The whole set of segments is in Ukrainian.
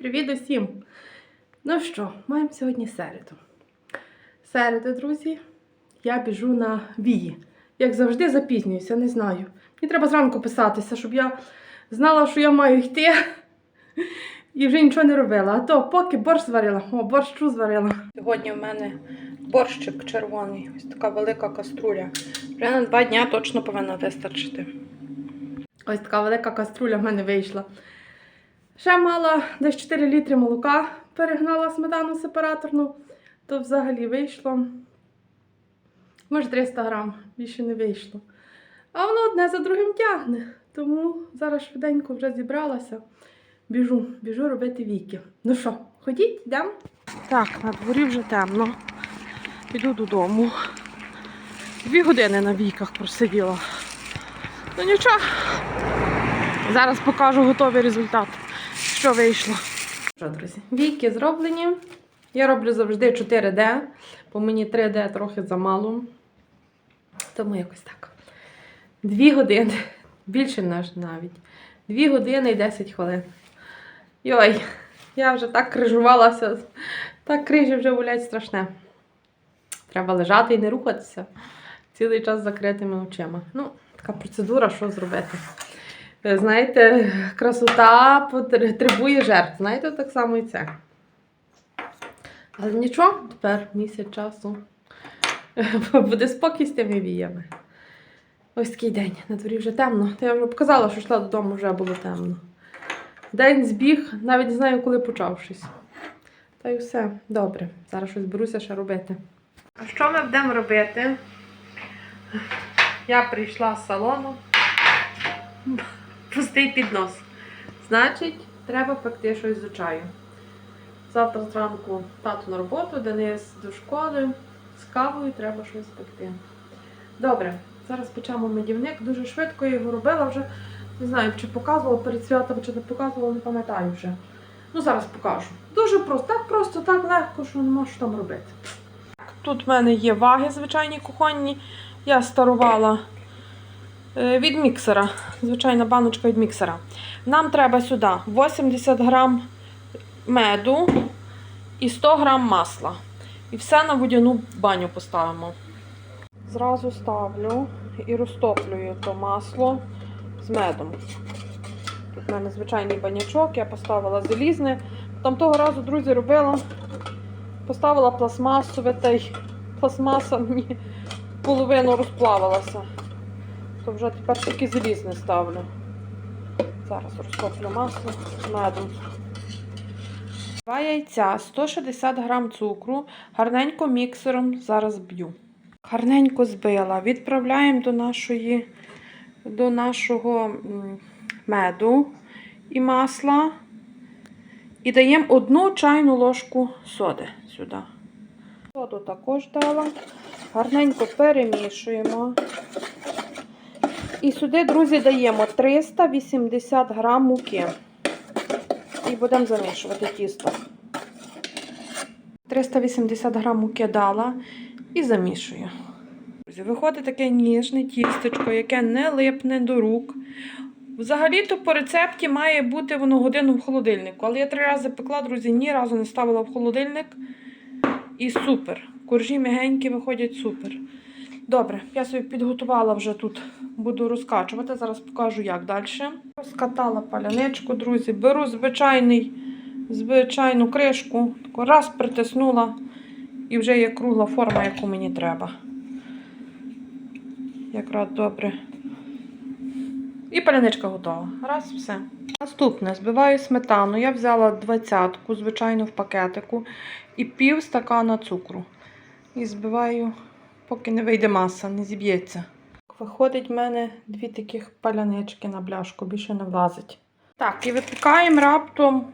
Привіт-привіт усім! Ну що, маємо сьогодні середу. Середу, друзі, я біжу на вії. Як завжди, запізнююся, не знаю. Мені треба зранку писатися, щоб я знала, що я маю йти. І вже нічого не робила. А то поки борщ зварила, о, борщу зварила. Сьогодні в мене борщик червоний, ось така велика каструля. Вже на два дня точно повинна вистачити. Ось така велика каструля в мене вийшла. Ще мала десь 4 літри молока, перегнала сметану сепараторну, то взагалі вийшло. Може 300 грам, більше не вийшло. А воно одне за другим тягне. Тому зараз швиденько вже зібралася. Біжу, біжу робити віки. Ну що, ходіть, йдемо? Так, на дворі вже темно. Піду додому. Дві години на віках просиділа. Ну нічого. Зараз покажу готовий результат, що вийшло. Що, друзі, віки зроблені. Я роблю завжди 4D, бо мені 3D трохи замало. Тому якось так. Дві години, більше навіть. Дві години і 10 хвилин. Йой, я вже так крижувалася, так крижі вже болять страшне. Треба лежати і не рухатися цілий час закритими очима. Ну, така процедура, що зробити. Е, Знаєте, красота потребує жертв. Знаєте, так само і це. Але нічого, тепер місяць часу буде спокій з тими віями. Ось такий день. На дворі вже темно. Та я вже показала, що йшла додому, вже було темно. День збіг, навіть не знаю, коли почавшись. Та й все. Добре. Зараз щось беруся ще робити. А що ми будемо робити? Я прийшла з салону. Пустий піднос. Значить, треба пекти щось до чаю. Завтра зранку тату на роботу, Денис до школи. З кавою треба щось пекти. Добре, зараз печемо медівник. Дуже швидко я його робила вже. Не знаю, чи показувала перед святом, чи не показувала, не пам'ятаю вже. Ну, зараз покажу. Дуже просто, так просто, так легко, що не можу там робити. Тут в мене є ваги, звичайні кухонні. Я старувала від міксера. Звичайна баночка від міксера. Нам треба сюди 80 грам меду і 100 грам масла. І все на водяну баню поставимо. Зразу ставлю і розтоплюю то масло з медом. Тут в мене звичайний банячок, я поставила залізне. Там того разу, друзі, робила, поставила пластмасове, та й пластмаса мені половину розплавилася. То вже тепер тільки залізне ставлю. Зараз розтоплю масло медом. Два яйця, 160 грам цукру, гарненько міксером зараз б'ю. Гарненько збила. Відправляємо до нашої, до нашого меду і масла. І даємо одну чайну ложку соди сюди. Соду також дала. Гарненько перемішуємо. І сюди, друзі, даємо 380 грам муки. І будемо замішувати тісто. 380 грам муки дала і замішую. Виходить таке ніжне тістечко, яке не липне до рук. Взагалі-то по рецепті має бути воно годину в холодильнику. Але я три рази пекла, друзі, ні разу не ставила в холодильник. І супер. Коржі м'ягенькі виходять супер. Добре, я собі підготувала вже тут, буду розкачувати. Зараз покажу, як далі. Розкатала паляничку, друзі. Беру звичайний, звичайну кришку, раз притиснула, і вже є кругла форма, яку мені треба. Якраз добре. І паляничка готова. Раз, все. Наступне, збиваю сметану. Я взяла двадцятку, звичайно, в пакетику, і пів стакана цукру. І збиваю, поки не вийде маса, не зіб'ється. Виходить в мене дві таких палянички на бляшку, більше не влазить. Так, і випікаємо раптом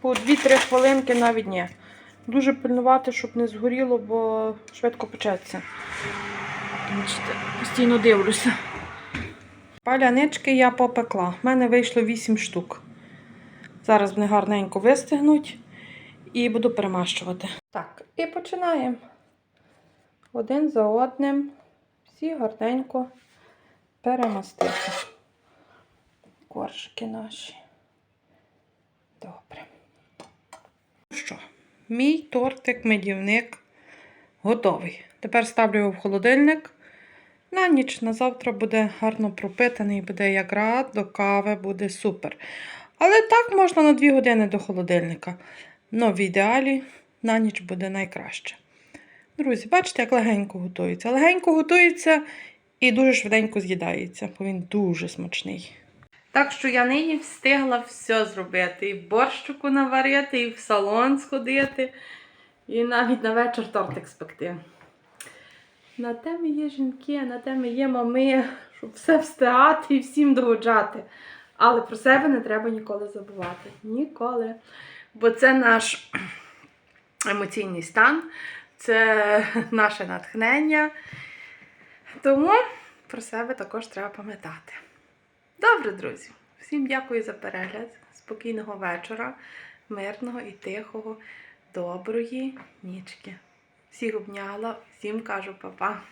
по 2-3 хвилинки навіть ні. Дуже пильнувати, щоб не згоріло, бо швидко печеться. Постійно дивлюся. Палянички я попекла. У мене вийшло 8 штук. Зараз вони гарненько вистигнуть і буду перемащувати. Так, і починаємо. Один за одним. Всі гарненько перемастити. Коржики наші. Добре. що, мій тортик-медівник готовий. Тепер ставлю його в холодильник. На ніч на завтра буде гарно пропитаний, буде як рад, до кави буде супер. Але так можна на 2 години до холодильника. Ну, в ідеалі на ніч буде найкраще. Друзі, бачите, як легенько готується. Легенько готується і дуже швиденько з'їдається, бо він дуже смачний. Так що я нині встигла все зробити. І борщику наварити, і в салон сходити, і навіть на вечір тортик спекти. На те ми є жінки, на те ми є мами, щоб все встигати і всім догоджати. Але про себе не треба ніколи забувати. Ніколи. Бо це наш емоційний стан, це наше натхнення. Тому про себе також треба пам'ятати. Добре, друзі. Всім дякую за перегляд. Спокійного вечора, мирного і тихого, доброї нічки. Всіх обняла, всім кажу па-па.